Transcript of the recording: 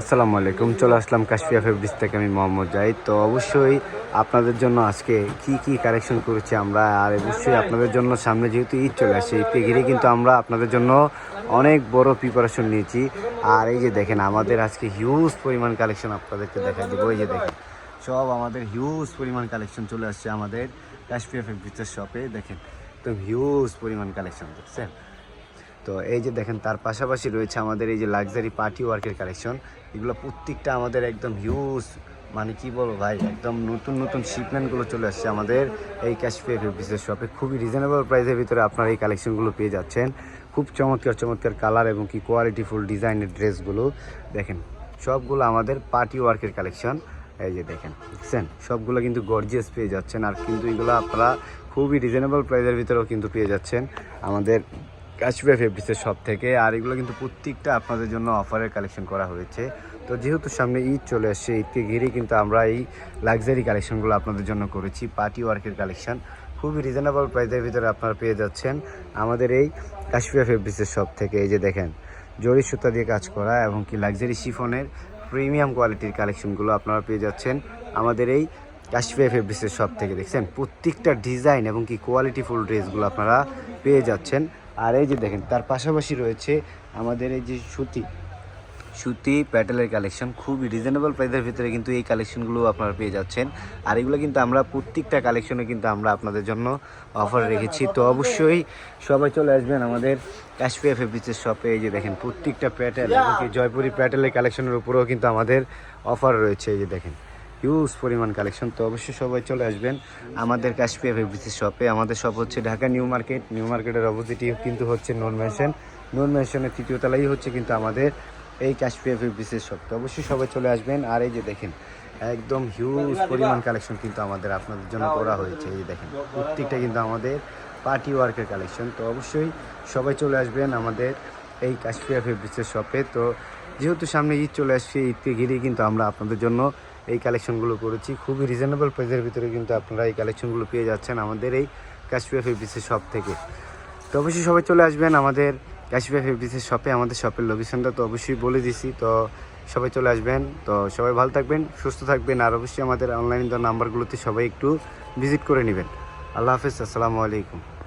আসসালামু আলাইকুম, চলে আসলাম কাশফিয়া ফেব্রিক্স থেকে আমি মোহাম্মদ জাহিদ। তো অবশ্যই আপনাদের জন্য আজকে কি কি কালেকশন করেছি আমরা, আর অবশ্যই আপনাদের জন্য সামনে যেহেতু ঈদ চলে আসছে ঈদকে ঘিরে কিন্তু আমরা আপনাদের জন্য অনেক বড় প্রিপারেশন নিয়েছি। আর এই যে দেখেন, আমাদের আজকে হিউজ পরিমাণ কালেকশন আপনাদেরকে দেখা দেবো। এই যে দেখেন, সব আমাদের হিউজ পরিমাণ কালেকশন চলে আসছে আমাদের কাশফিয়া ফেব্রিক্সের শপে দেখেন তো হিউজ পরিমাণ কালেকশন দেখছেন? তো এই যে দেখেন, তার পাশাপাশি রয়েছে আমাদের এই যে লাক্সারি পার্টি ওয়ার্কের কালেকশন এগুলো প্রত্যেকটা আমাদের একদম হিউজ মানে কি বলব ভাই, একদম নতুন নতুন শিপমেন্টগুলো চলে আসছে আমাদের এই ক্যাশফিয়া ফেব্রিক্সের শপে খুবই রিজনেবল প্রাইসের ভিতরে আপনারা এই কালেকশনগুলো পেয়ে যাচ্ছেন। খুব চমৎকার চমৎকার কালার এবং কি কোয়ালিটিফুল ডিজাইনের ড্রেসগুলো দেখেন, সবগুলো আমাদের পার্টি ওয়ার্কের কালেকশন এই যে দেখেন, দেখছেন? সবগুলো কিন্তু গর্জিয়াস পেয়ে যাচ্ছেন। আর কিন্তু এগুলো আপনারা খুবই রিজনেবল প্রাইসের ভিতরেও কিন্তু পেয়ে যাচ্ছেন আমাদের কাশফিয়া ফেব্রিক্সের সব থেকে, আর এগুলো কিন্তু প্রত্যেকটা আপনাদের জন্য অফারের কালেকশন করা হয়েছে। তো যেহেতু সামনে ঈদ চলে আসছে, ঈদকে ঘিরে কিন্তু আমরা এই লাক্সারি কালেকশনগুলো আপনাদের জন্য করেছি পার্টি ওয়ার্কের কালেকশন খুবই রিজনেবল প্রাইসের ভিতরে আপনারা পেয়ে যাচ্ছেন আমাদের এই কাশফিয়া ফেব্রিক্সের সব থেকে। এই যে দেখেন, জরি সুতা দিয়ে কাজ করা এবং কি লাক্সারি শিফনের প্রিমিয়াম কোয়ালিটির কালেকশনগুলো আপনারা পেয়ে যাচ্ছেন আমাদের এই কাশফিয়া ফেব্রিক্সের সব থেকে। দেখছেন, প্রত্যেকটা ডিজাইন এবং কি কোয়ালিটিফুল ড্রেসগুলো আপনারা পেয়ে যাচ্ছেন। আর এই যে দেখেন, তার পাশাপাশি রয়েছে আমাদের এই যে সুতি। সুতি প্যাটেলের কালেকশন, খুবই রিজনেবল প্রাইসের ভিতরে কিন্তু এই কালেকশনগুলো আপনারা পেয়ে যাচ্ছেন। আর এগুলো কিন্তু আমরা প্রত্যেকটা কালেকশনে কিন্তু আমরা আপনাদের জন্য অফার রেখেছি। তো অবশ্যই সবাই চলে আসবেন আমাদের কাশফিয়া ফেব্রিক্সের শপে এই যে দেখেন, প্রত্যেকটা প্যাটেল এবং কি জয়পুরি প্যাটেলের কালেকশনের উপরেও কিন্তু আমাদের অফার রয়েছে। এই যে দেখেন। হিউজ পরিমাণ কালেকশন তো অবশ্যই সবাই চলে আসবেন আমাদের কাশপিয়া ফেব্রিক্সের শপে আমাদের শপ হচ্ছে ঢাকা নিউ মার্কেট নিউ মার্কেটের অপোজিটই কিন্তু হচ্ছে নন ম্যানশন নন ম্যানশনের তৃতীয় তলাই হচ্ছে কিন্তু আমাদের এই কাশপিয়া ফেব্রিক্সের শপ তো অবশ্যই সবাই চলে আসবেন। আর এই যে দেখেন, একদম হিউজ পরিমাণ কালেকশন কিন্তু আমাদের আপনাদের জন্য করা হয়েছে। এই যে দেখেন, প্রত্যেকটা কিন্তু আমাদের পার্টি ওয়ার্কের কালেকশন তো অবশ্যই সবাই চলে আসবেন আমাদের এই কাশপিয়া ফেব্রিক্সের শপে তো যেহেতু সামনে ঈদ চলে আসছে, ঈদকে ঘিরেই কিন্তু আমরা আপনাদের জন্য এই কালেকশনগুলো করেছি। খুবই রিজনেবল প্রাইসের ভিতরে কিন্তু আপনারা এই কালেকশনগুলো পেয়ে যাচ্ছেন আমাদের এই কাশপিয়া ফেব্রিক্সের শপ থেকে। তো অবশ্যই সবাই চলে আসবেন আমাদের কাশপিয়া ফেব্রিক্সের শপে আমাদের শপের লোকেশনটা তো অবশ্যই বলে দিছি। তো সবাই চলে আসবেন। তো সবাই ভালো থাকবেন, সুস্থ থাকবেন আর অবশ্যই আমাদের অনলাইন নাম্বারগুলোতে সবাই একটু ভিজিট করে নেবেন। আল্লাহ হাফেজ, আসসালামু আলাইকুম।